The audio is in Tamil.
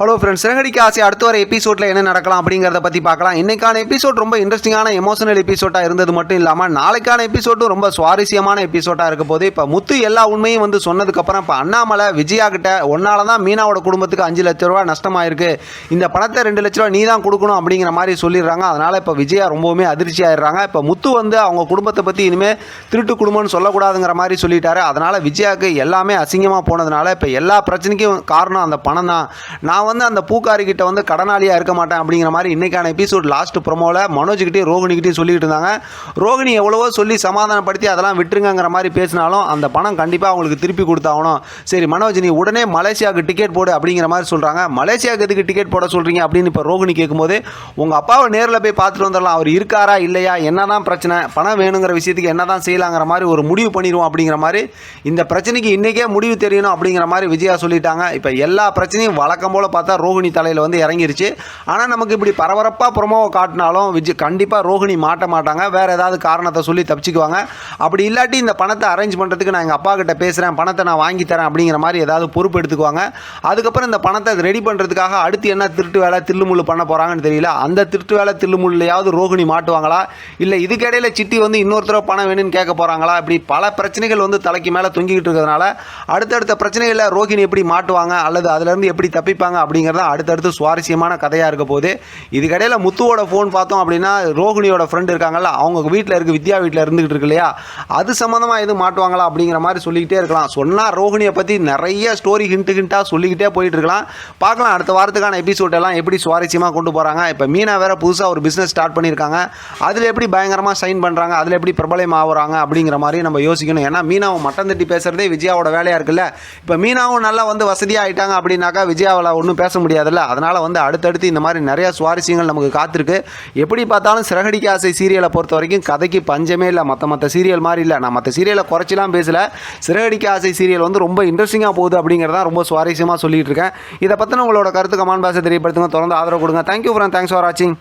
ஹலோ ஃப்ரெண்ட்ஸ் சிறகடிக்க ஆசை அடுத்த வர எபிசோடில் என்ன நடக்கலாம் அப்படிங்கிறத பற்றி பார்க்கலாம். இன்னைக்கான எபிசோட் ரொம்ப இன்ட்ரெஸ்டிங்கான எமோஷனல் எபிசோட்டாக இருந்தது மட்டும் இல்லாமல் நாளைக்கான எபிசோட்டும் ரொம்ப சுவாரஸ்யமான எபிசோட்டாக இருக்க போது இப்போ முத்து எல்லா உண்மையும் வந்து சொன்னதுக்கப்புறம் இப்போ அண்ணாமலை விஜயா கிட்ட ஒன்னால தான் மீனாவோட குடும்பத்துக்கு அஞ்சு லட்ச ரூபா நஷ்டமாயிருக்கு. இந்த பணத்தை ரெண்டு லட்ச ரூபா நீ தான் கொடுக்கணும் அப்படிங்கிற மாதிரி சொல்லிடுறாங்க. அதனால் இப்போ விஜயா ரொம்பவுமே அதிர்ச்சி ஆயிடுறாங்க. இப்போ முத்து வந்து அவங்க குடும்பத்தை பற்றி இனிமேல் திருட்டு குடும்பம்னு சொல்லக்கூடாதுங்கிற மாதிரி சொல்லிட்டாரு. அதனால் விஜயாவுக்கு எல்லாமே அசிங்கமாக போனதுனால இப்போ எல்லா பிரச்சனைக்கும் காரணம் அந்த பணம் தான் நான் வந்து அந்த பூக்காரி கிட்ட வந்து கடனாளியாக இருக்க மாட்டேன் அப்படிங்கிற மாதிரி இன்றைக்கான எபிசோட் லாஸ்ட் ப்ரொமோவில் மனோஜ்கிட்டையும் ரோகிணிக்கிட்டையும் சொல்லிட்டு இருந்தாங்க. ரோகிணி எவ்வளவோ சொல்லி சமாதானப்படுத்தி அதெல்லாம் விட்டுருங்கிற மாதிரி பேசினாலும் அந்த பணம் கண்டிப்பாக அவங்களுக்கு திருப்பி கொடுத்தாகணும். சரி மனோஜ் நீ உடனே மலேசியாவுக்கு டிக்கெட் போடு அப்படிங்கிற மாதிரி சொல்கிறாங்க மலேசியாவுக்கு எதுக்கு டிக்கெட் போட சொல்கிறீங்க அப்படின்னு இப்போ ரோகிணி கேட்கும்போது உங்கள் அப்பாவை நேரில் போய் பார்த்துட்டு வந்துடலாம். அவர் இருக்காரா இல்லையா? என்ன தான் பிரச்சனை? பணம் வேணுங்கிற விஷயத்துக்கு என்னதான் செய்யலாங்கிற மாதிரி ஒரு முடிவு பண்ணிடுவோம் அப்படிங்கிற மாதிரி இந்த பிரச்சனைக்கு இன்றைக்கே முடிவு தெரியணும் அப்படிங்கிற மாதிரி விஜயா சொல்லிட்டாங்க. இப்போ எல்லா பிரச்சனையும் வழக்கம் போல் பார்த்தா ரோகிணி தலையில் வந்து இறங்கிருச்சு. ஆனால் நமக்கு இப்படி பரபரப்பாக ப்ரொமோவை காட்டினாலும் விஜய் கண்டிப்பாக ரோகிணி மாட்ட மாட்டாங்க. வேறு ஏதாவது காரணத்தை சொல்லி தப்பிச்சுக்குவாங்க. அப்படி இல்லாட்டி இந்த பணத்தை அரேஞ்ச் பண்ணுறதுக்கு நான் எங்கள் அப்பா கிட்ட பேசுகிறேன் பணத்தை நான் வாங்கி தரேன் அப்படிங்கிற மாதிரி ஏதாவது பொறுப்பு எடுத்துக்குவாங்க. அதுக்கப்புறம் இந்த பணத்தை ரெடி பண்ணுறதுக்காக அடுத்து என்ன திருட்டு வேலை தில்லுமுள்ளு பண்ண போகிறாங்கன்னு தெரியல. அந்த திருட்டு வேலை தில்லுமுள்ளையாவது ரோகிணி மாட்டுவாங்களா? இல்லை இதுக்கிடையில் சிட்டி வந்து இன்னொருத்தர பணம் வேணும்னு கேட்க போகிறாங்களா இப்படி பல பிரச்சனைகள் வந்து தலைக்கு மேலே தொங்கிக்கிட்டு இருக்கிறதுனால அடுத்தடுத்த பிரச்சனைகளில் ரோகிணி எப்படி மாட்டுவாங்க? அல்லது அதுலேருந்து எப்படி தப்பிப்பாங்க? அப்படிங்கிறத அடுத்தடுத்து சுவாரஸ்யமான கதையாக இருக்க போது இதுக்கடையில் முத்துவோட ஃபோன் பார்த்தோம் அப்படின்னா ரோஹிணியோட ஃப்ரெண்டு இருக்காங்கல்ல அவங்க வீட்டில் இருக்க வித்யா வீட்டில் இருந்துகிட்டு இருக்கு இல்லையா? அது சம்மந்தமாக எதுவும் மாட்டுவாங்களா அப்படிங்கிற மாதிரி சொல்லிக்கிட்டே இருக்கலாம். சொன்னால் ரோகிணியை பற்றி நிறைய ஸ்டோரி ஹிண்ட்டு ஹிண்ட்டாக சொல்லிக்கிட்டே போயிட்டு இருக்கலாம். பார்க்கலாம் அடுத்த வாரத்துக்கான எபிசோட் எல்லாம் எப்படி சுவாரஸ்யமாக கொண்டு போகிறாங்க இப்போ மீனா வேற புதுசாக ஒரு பிஸ்னஸ் ஸ்டார்ட் பண்ணியிருக்காங்க. அதில் எப்படி பயங்கரமாக சைன் பண்ணுறாங்க அதில் எப்படி பிரபலம் ஆகுறாங்க அப்படிங்கிற மாதிரி நம்ம யோசிக்கணும். ஏன்னா மீனாவை மட்டம் தட்டி பேசுகிறதே விஜயாவோட வேலையாக இருக்குல்ல. இப்போ மீனாவும் நல்லா வந்து வசதியாக ஆகிட்டாங்க அப்படின்னாக்கா விஜயாவில் ஒன்றும் பேச முடியாதுல்ல அதனால் வந்து அடுத்தடுத்து இந்த மாதிரி நிறைய சுவாரஸ்யங்கள் நமக்கு காத்திருக்கு. எப்படி பார்த்தாலும் சிறகடிக்க ஆசை சீரியலை பொறுத்த வரைக்கும் கதைக்கு பஞ்சமே இல்லை. மற்ற மற்ற சீரியல் மாதிரி இல்லை. நான் மற்ற சீரியலை குறைச்சிலாம் பேசல. சிறகடிக்க ஆசை சீரியல் வந்து ரொம்ப இன்ட்ரெஸ்டிங்காக போகுது அப்படிங்கிறத ரொம்ப சுவாரஸ்யமாக சொல்லிகிட்டு இருக்கேன். இதை பற்றின உங்களோட கருத்து கமான் பாச தெரியப்படுத்துங்க. தொடர்ந்து ஆதரவு கொடுங்க. தேங்க்யூ ஃப்ரெண்ட் தேங்க்ஸ் ஃபார் வாட்சிங்